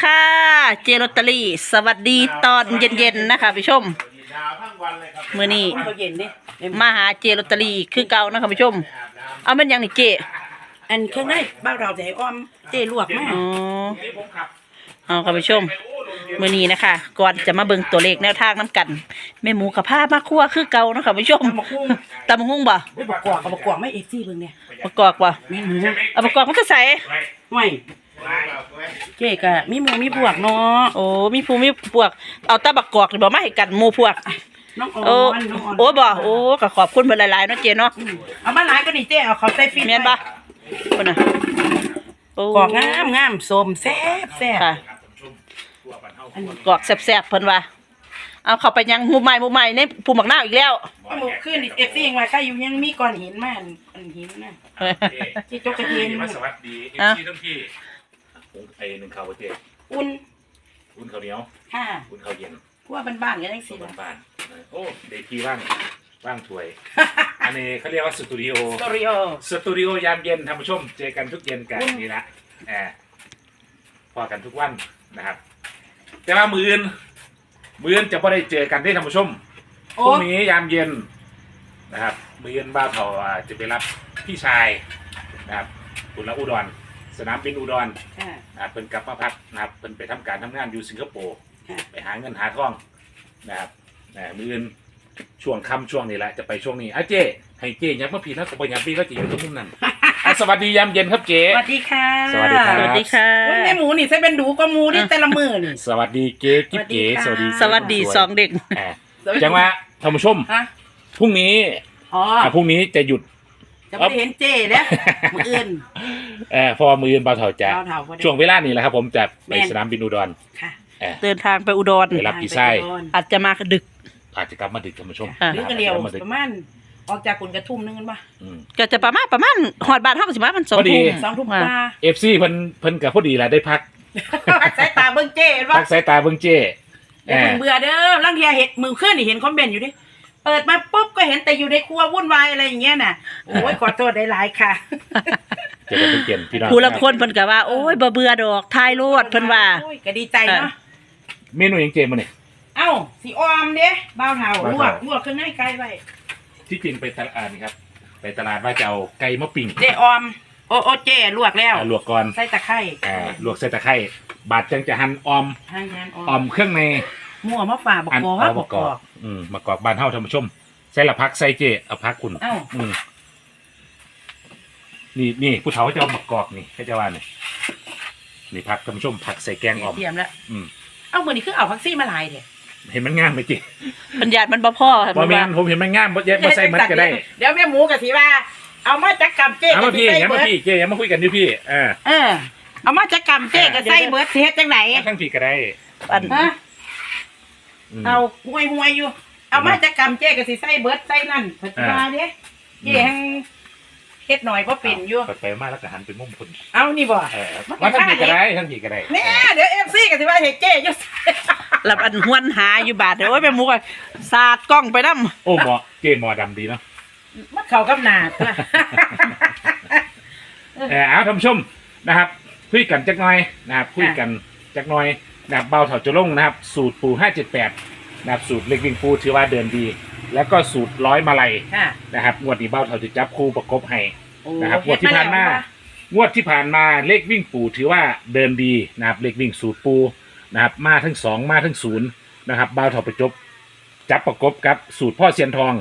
ค่ะ เจลอตเตอรี่ สวัสดีตอนเย็นๆนะคะผู้ชม ดาวทั้งวันเลยครับมื้อนี้เขาเย็นดิมาหาเจลอตเตอรี่คือเก่านะคะผู้ชม เอามันยังนี่เจอันเครื่องในบ้านเราจะให้อ้อมเจลวกมาอ๋อนี่ผมขับเอาค่ะผู้ชม มื้อนี้นะคะ ก่อนจะมาเบิ่งตัวเลขแนวทางน้ำกันแม่หมูกับผ้ามาคั่วคือเก่านะคะผู้ชมตำบักหุ่งตำบักหุ่งบ่อุ้ยบักกวากกับบักกวากไม่เอฟซี่เบิ่งเนี่ยประกอบบ่แม่หมูเอาประกอบมันจะใส่ไม่ เจ๊ก็มีหมูมีบวกเนาะโอ้มีผู้มีพวก เอาแตะบักกอกนี่บ่มาให้กันหมู่พวกน้องอโอ้อนน้องออนโอ้บ่โอ้ก็ขอบคุณเพิ่นหลายๆเนาะเจเนาะอืมเอามาหลายก็นี่เจ๊เอาเขาใส่ฟิตแม่นบ่เพิ่นน่ะโอ้กรอกงามงามสมแซ่บแซ่บค่ะอันนี้กรอกแซ่บๆเพิ่นว่าเอาเข้าไปยังหมู่ใหม่หมู่ใหม่ในภูมิบักนาวอีกแล้วเอาหมูขึ้นเอฟซี่ยังว่าใครอยู่ยังมีก้อนหินมาอันอันหินน่ะเจ๊จกกระเทียมมาสวัสดีเอฟอะซีทั้งพี่ ผมไอหนึ่งข้าวเจ๊อุ่นอุ่นข้าวเหนียวค่ะอุ่นข้าวเย็นพวกบ้านๆกันจังตัซี่วล่ะบ้านๆโอ้เด็กพี่ว่างว่างถวย อันนี้เขาเรียกว่าสตูดิโอ สตอริโอ สตูดิโอยามเย็นท่านผู้ชม เจอกันทุกเย็นกันอืมนี่ละแอบพอกันทุกวันนะครับ แต่ว่ามืออื่นมืออื่นจะไม่ได้เจอกันที่ท่านผู้ชมพโอ้รุ่งนี้ยามเย็นนะครับ มือเย็นบ้าวเถาอ่าจะไปรับพี่ชายนะครับคุณละอุดร สนามบินอุดรค่ะ นะครับเป็นกลับมาพักนะครับเป็นไปทำการทำงานอยู่สิงคโปร์ค่ะ ไปหาเงินหาทองนะครับนะมือเย็นช่วงค่ำช่วงนี้แหละจะไปช่วงนี้อะเจ๊ให้เจ๊ยับมาพี่แล้วก็ไปยับพี่ก็จะอยู่ตรงมุมนั้นอะสวัสดียามเย็นครับเจ๊ สวัสดีค่ะสวัสดีครัสบวัสดีค่ะ โอ้ยแม่หมูนี่ใส่เป็นดูก็หมูนี่แต่ละมือนี่ สวัสดีเจ๊กิ๊บเก๋สสวัวัสสดีดีค่ะ สวัสดีสองเด็ก อ่าจังหวะท่านผู้ชมฮะพรุ่งนี้อ๋ออะพรุ่งนี้จะหยุด จะไม่ได้เห็นเจ้เนี่ยมืออื่นเอ่อเพอมือยืนเบาเถาจะเบาเถาพอดีช่วงเวลานี้แหละครับ ผมจะไปแม่น สนามบินอุดรค่ะเอ่อเดินทางไปอุดร ไปรับพี่ไส้ อาจจะมาดึก อาจจะกลับมาดึกท่านผู้ชมค่ะ หรือกันเดียวประมาณออกจากกุนกระทุ่มนึงกันปะอืม ก็จะประมาณประมาณหอดบานเท่ากับสิมามันสองพอดี ทุ่มสองทุ่มอ่ากว่าเอฟซีเพิ่นเพิ่นกับพอดีแหละได้พักสายตาเบิ่งเจ้เห็นปะพักสายตาเบิ่งเจ้อย่าเพิ่งเบื่อเด้อลังเทียเห็นมือขึ้นนี่เห็นคอมเมนต์อยู่ดิ เปิดมาปุ๊บก็เห็นแต่อยู่ในครัววุ่นวายอะไรอย่างเงี้ยน่ะโอ้ยขอโทษได้หลายค่ะ เจอกันทุกเย็นพี่น้องผู้ละคนเพิ่นก็ว่าโอ้ยบ่เบื่อดอกทายโลดเพิ่นว่า โอ้ยก็ดีใจเนาะเมนูหยังเจมาเนี่ย เอ้าสีออมเด้บ้าวเถาลวบ้าวกเถาลวกขึ้นให้ไกลไว้ที่จริงไปตลาดนี่ครับ ไปตลาดว่าจะเอาไก่มะปิ่งเจ้ออม โอโอเจ้ลวกแล้ว อ่าลวกก่อนใส่ตะไคร้อ่าลวกใส่ตะไคร้บาดจังจะหั่นออม ทางงานออออมมเครื่องใน มั่วมะฝ่าบอกอันกอเอาบมะอกกกออกกอืมมะกอกบ้านเฮาท่านผู้ชม ใส่ละพักใส่เจเอาพักคุณเอ้าอืมนี่นี่ผู้เฒ่าจะเอามะกอกนี่ให้เจ้าว่านี่นี่พักท่านผู้ชมผักใส่แกงออม เตรียมแล้วอืม เอ้ามือนี้คือเอาพักซี่มาหลายเด้เห็นมันงามไหมจีปัญญามันบ่พอค่ะบ่มันแม่ว่านผมเห็นมันงามบ่เย็บบ่ใส่มันก็ได้เดี๋ยวแม่หมูกับสีว่า เอามาจักกำเจ๊เอากัมาบพี่ใส่อย่าเบิมาร์ดพี่เจอย่ามาคุยกันดิพี่เออเออเอามาจักกำเจ๊กับใส่เบิร์ดเสียจังไหนทั้งพี่ก็ได้ อัน ฮะม เอาห่วยห่วยๆอยู่ เอามาจักกำเจ๊กับสีใส่เบิร์ดใส่นั่นเพิ่นว่าเด้เจ๊แฮงเฮ็ดหน่อยบ่เป็นอยู่ไปไปมาแล้วก็หันไปมุมคุณเอานี่บ่เออว่าทั้งพี่ก็ได้ทั้งพี่ก็ได้แน่เดี๋ยวเอฟซีกับสิว่าเฮ็ดเจ๊อยู่รับอันหวนหาอยู่บาดเดี๋ยวโอ้ยแม่หมูก็สาดกล้องไปนำโอ้หมอเจหมอดำดีเนาะมันเข้ากับหน้าตัวเออเอาท่านผู้ชมนะครับ คุยกันจักหน่อยนะครับคุยกันจักหน่อย นะครับเบาเถาจะลงนะครับ สูตรปู578นะครับสูตรเล็กวิ่งปูถือว่าเดินดี แล้วก็สูตรร้อยมาลัยค่ะนะครับงวดนี้เบาเถาจะจับคู่ประกบให้ โอ้นะครับงวดที่ผ่านมา งวดที่ผ่านมาเลขวิ่งปูถือว่าเดินดีนะครับเลขวิ่งสูตรปูนะครับมาทั้งสองมาทั้งศูนย์นะครับเบ้าเถาไปจบจับประกบกับสูตรพ่อเซียนทอง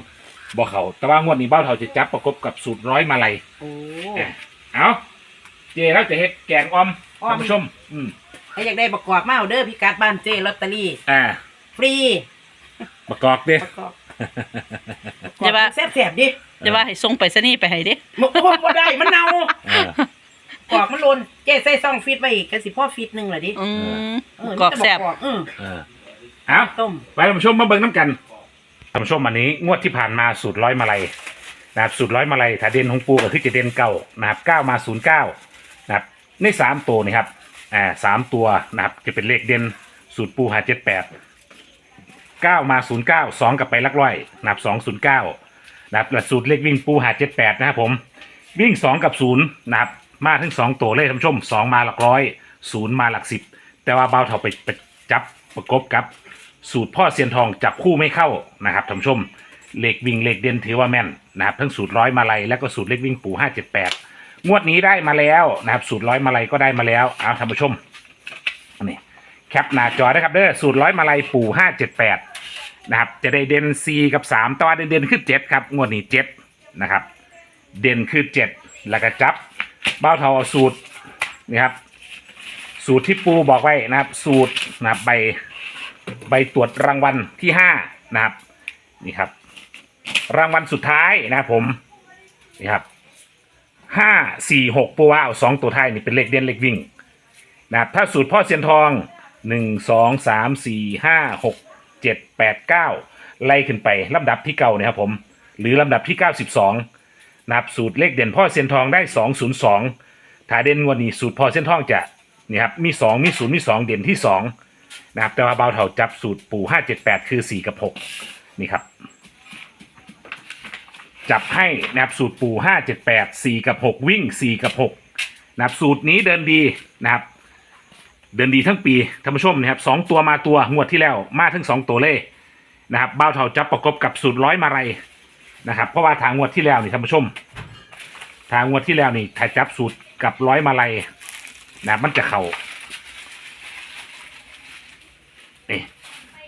บ่เขาแต่ว่างวดนี้เบ้าเถาจะจับประกบกับสูตรร้อยมาลัยโอ้เอ้ยเอาเจเราจะเฮ็ดแกงออมออม ท่านผู้ชม อืม ถ้าอยากได้ประกอบมาเอาเด้อพี่กัดบ้านเจ๊ลอตเตอรี่อ่าฟรีประกอบเด้ประกอบอย่าว่าแซ่บๆดิจะว่าให้ส่งไปซะนี่ไปให้เด้บ่บ่บ่ได้มันเน่าอ่ากรอกมันโลนเจ๊ใส่ซองฟีดไว้อีกก็สิพ่อฟีดหนึงล่ะดิอืมเออกรอกแซ่บเออเออเอาต้มไปท่านผู้ชมมาเบิ่งน้ำกันท่านผู้ชมวันนี้ งวดที่ผ่านมาสูตรร้อยมาลัยนะครับสูตรร้อยมาลัยถ้าเด่นของปูก็คือจะเด่นเก้านะครับเก้ามาศูนย์เก้านะครับในสามตัวนี่ครับ อ่าสามตัวนะครับจะเป็นเลขเด่นสูตรปูหาเจ็ดแปดเก้ามาศูนย์เก้าสองกับไปลักร้อยนะครับสองศูนย์เก้านะครับและสูตรเลขวิ่งปูหาเจ็ดแปดนะครับผมวิ่งสองกับศูนย์นะครับมาทั้งสองตัวเลยท่านผู้ชมสองมาหลักร้อยศูนย์มาหลักสิบแต่ว่าเบาเท่าไปไปจับประกบกับ สูตรพ่อเซียนทองจับคู่ไม่เข้านะครับท่านผู้ชมเลขวิ่งเลขเด่นถือว่าแม่นนะครับทั้งสูตรร้อยมาลัยแล้วก็สูตรเลขวิ่งปูห้าเจ็ดแปด งวดนี้ได้มาแล้วนะครับ สูตรร้อยมาลัยก็ได้มาแล้วเอาท่านผู้ชมนี่แคปหน้าจอได้ครับเด้อสูตรร้อยมาลัยปู่ห้าเจ็ดแปดนะครับ จะได้เด่นสี่กับสามแตัวาเด่นๆขึ้นเจ็ดครับ งวดนี้เจ็ดนะครับ เด่นคือเจ็ดแล้วก็จับเบ้าเทาเอาสูตรนี่ครับ สูตรที่ปูบอกไว้นะครับ สูตรนะครับใบใบตรวจรางวัลที่ห้านะครับนี่ครับ รางวัลสุดท้ายนะครับผมนี่ครับ ห้าสี่หกปูว่าเอาสองตัวท้ายนี่เป็นเลขเด่นเลขวิ่งนะครับถ้าสูตรพ่อเซียนทองหนึ่งสองสามสี่ห้าหกเจ็ดแปดเก้าไล่ขึ้นไปลำดับที่เก่าเนี่ยครับผม หรือลำดับที่เก้าสิบสองนับสูตรเลขเด่นพ่อเซียนทองได้สองศูนย์สองถ้าเด่นงวันนี้สูตรพ่อเซียนทองจะนี่ครับมีสองมีศูนย์มีสองเด่นที่สองนะครับแต่ว่าเบาเท่าจับสูตรปู่ห้าเจ็ดแปดคือสี่กับหกนี่ครับ จับให้นะครับสูตรปู่ห้าเจ็ดแปดสี่กับหกวิ่งสี่กับหกนะครับสูตรนี้เดินดีนะครับ เดินดีทั้งปีท่านผู้ชมนะครับสองตัวมาตัวงวดที่แล้วมาทั้งสองตัวเลยนะครับเบ้าเท่าจับประกบกับสูตรร้อยมาลัยนะครับเพราะว่าทางงวดที่แล้วนี่ท่านผู้ชม ทางงวดที่แล้วนี่ถ้าจับสูตรกับร้อยมาลัยนะมันจะเข่านี่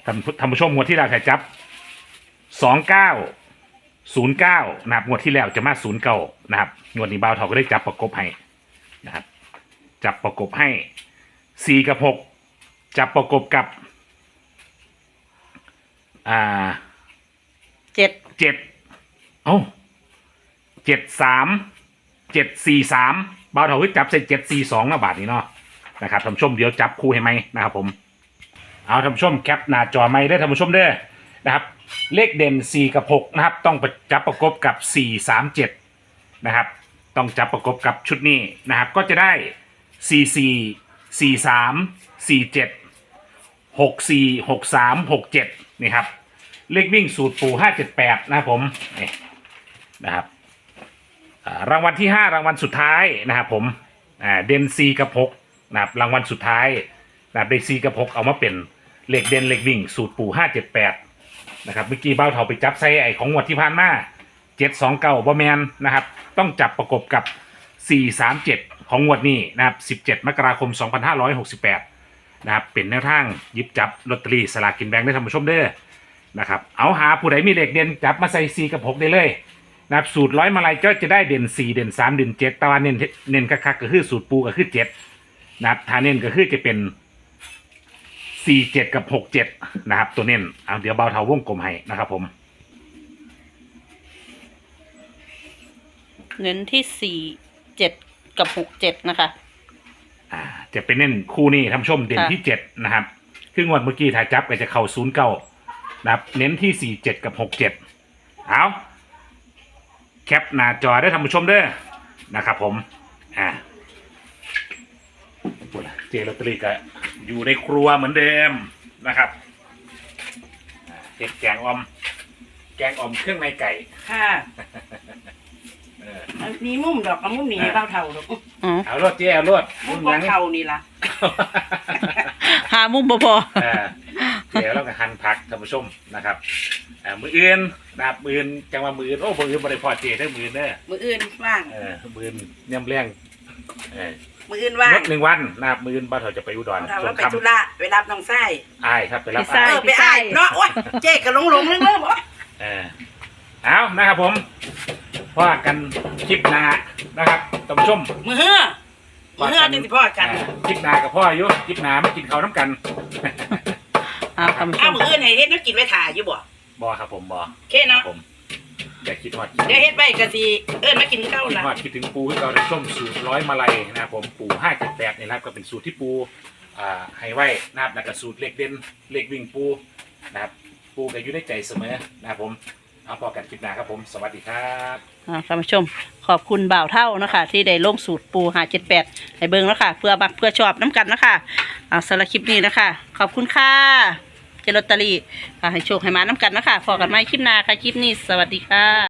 ท่านผู้ท่านผู้ชมงวดที่แล้วถ้าจับสองเก้า ศูนย์เก้านะครับงวดที่แล้วจะมาศูนย์เก้านะครับงวดนี้บ่าวเทาก็ได้จับประกบให้นะครับ จับประกบให้สี่กับหกจับประกบกับ อ่าเจ็ดเจ็ดเอ้าเจ็ดสามเจ็ดสี่สามเบาเถาขึ้นจับใส่เจ็ดสี่สองนะบาทนี้เนาะนะครับท่านผู้ชมเดี๋ยวจับคู่ให้ไหมนะครับผมเอาท่านผู้ชมแคปหน้าจอไม่ได้ท่านผู้ชมเด้อ นะครับ เลขเด่นสี่กับหกนะครับ ต้องจับประกบกับสี่สามเจ็ดนะครับ ต้องจับประกบกับชุดนี้นะครับ ก็จะได้สี่สี่สี่สามสี่เจ็ดหกสี่หกสามหกเจ็ดนี่ครับ เลขวิ่งสูตรปู่ห้าเจ็ดแปดนะครับผมนี่นะครับรางวัลที่ห้ารางวัลสุดท้ายนะครับผมเด่นซีกับหกนะครับ รางวัลสุดท้ายนะครับเดนซีกับหกเอามาเป็นเลขเด่นเลขวิ่ง สูตรปู่ห้าเจ็ดแปด นะครับเมื่อกี้เบ้าเถาไปจับไซไอของงวดที่ผ่านมาเจ็ดสองเก้าบอแมนนะครับ ต้องจับประกบกับสี่สามเจ็ดของงวดนี้นะครับสิบเจ็ดมกราคมสองพันห้าร้อยหกสิบแปดนะครับเป็นแนวทางหยิบจับลอตเตอรี่สลากกินแบ่งได้ท่านผู้ชมเด้อนะครับเอาหาผู้ใดมีเลขเด่นจับมาใส่ซีกับหกได้เลยนะครับสูตรร้อยมาลัยก็จะได้เด่นสี่เด่นสามเด่นเจ็ดตะวันเน้นเน้นคักๆก็คือสูตรปูก็คือเจ็ดนะครับถ้าเน้นก็คือจะเป็น สี่เจ็ดกับหกเจ็ดนะครับ ตัวเน้นเอาเดี๋ยวเบาเทาวงกลมให้นะครับผม เน้นที่สี่เจ็ดกับหกเจ็ดนะคะ อ่า จะเป็นเน้นคู่นี้ท่านผู้ชมเด่นค่ะที่เจ็ดนะครับคืองวดเมื่อกี้ถ้าจับก็จะเข้าศูนย์เก้านะครับ เน้นที่สี่เจ็ดกับหกเจ็ดเอาแคปหน้าจอได้ท่านผู้ชมเด้อนะครับผม อ่าพูดละเจลอตเตอรี่ก็ อยู่ในครัวเหมือนเดิมนะครับอ่าเห็ดแกงออม แกงออมเครื่องในไก่ ค่ะเออมีมุมดอกกับมุมนี้เบาเท่าดอกอ๋อเอารวดเจ๊เอารวดมุมหยังเท่านี่ล่ะหามุมบ่พอเออเดี๋ยวเราก็หั่นผักท่านผู้ชมนะครับอ่ามืออื่นนะครับมืออื่นจังว่ามืออื่นโอ้มืออื่นบริพอเจได้อมืออื่นเด้อ มืออื่นว่าง เออมืออื่นย่ำแรงเออ มืออื่นว่างงดหนึ่งวันนะครับมืออื่นบ้านเราจะไปอุดรเราส่เรางไปคำธุระไปรับน้องไส้อายครับไปรับพี่ไส้อ้ายเออไปอ้ายเนาะโอ้ยเจ๊ก็หลงหลงเรื่องเรื่องบ่เออเอานะครับผมว่ากันคลิปหน้านะครับท่านผู้ชมมือเฮือมือเฮือจังสิพ่อกันอ่าคลิปหน้ากับพ่ออายุคลิปหน้าไม่กินข้าวน้ำกันอ่าท่านผู้ชอ้าวม มืออื่นให้เฮ็ดแน้กินไว้ถ่าอยู่บ่บอครับผมบอโอเคเนาะ ผม อย่าคิดฮอดเดี๋ยวเฮ็ดไว้ก็สิเอิ้นมากินข้าวคิดล่ะฮอดคิดถึงปูที่เราได้ส้มสูตรร้อยมาลัยนะครับผมปูห้าเจ็ดแปดนี่นะครับก็เป็นสูตรที่ปูอ่าให้ไว้นะครับแล้วก็สูตรเล็กเด่นเล็กวิ่งปูนะครับปูก็อยู่ในใจเสมอนะครับผมเอาพอกันคลิปหน้าครับผมสวัสดีครับ อ่าท่านผู้ชมขอบคุณบ่าวเท่านะคะที่ได้ลงสูตรปูหาเจ็ดแปดให้เบิ่งแล้วค่ะ เพื่อบักเพื่อชอบน้ำกันนะคะเอาสำหรับคลิปนี้นะคะ ขอบคุณค่ะ เจลอตเตอรี่อ่าให้โชคให้มาน้ำกันนะคะพอกันไหมคลิปหน้าค่ะคลิปนี้สวัสดีค่ะ